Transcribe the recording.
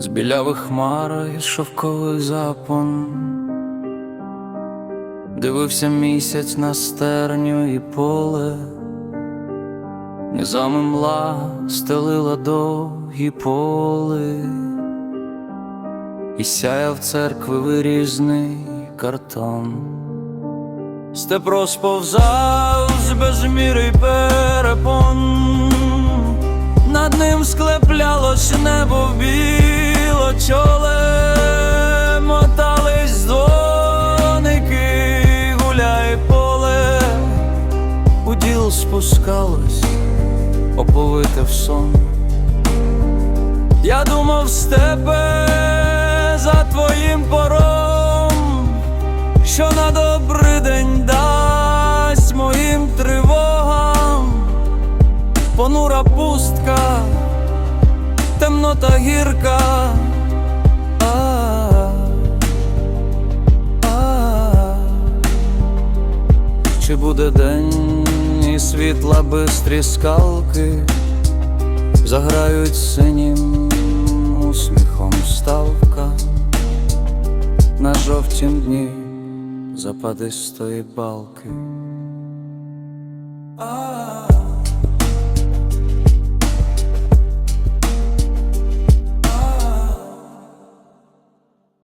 з білявих хмар і шовкових запон. Дивився місяць на стерню і поле, низами мла стелила довгі поли, і сяяв церкви вирізний картон. Степ розповзав з безміри перепон, над ним склеплялось небо біло чоле, мотались дзвоники, гуляй поле, у діл спускалось, оповите в сон. Я думав степе за твоїм пором, що на добрий день дасть моїм тривогам, понура пустка, темнота гірка. Чи буде день і світла бистрі скалки заграють синім усміхом ставка на жовтім дні западистої балки.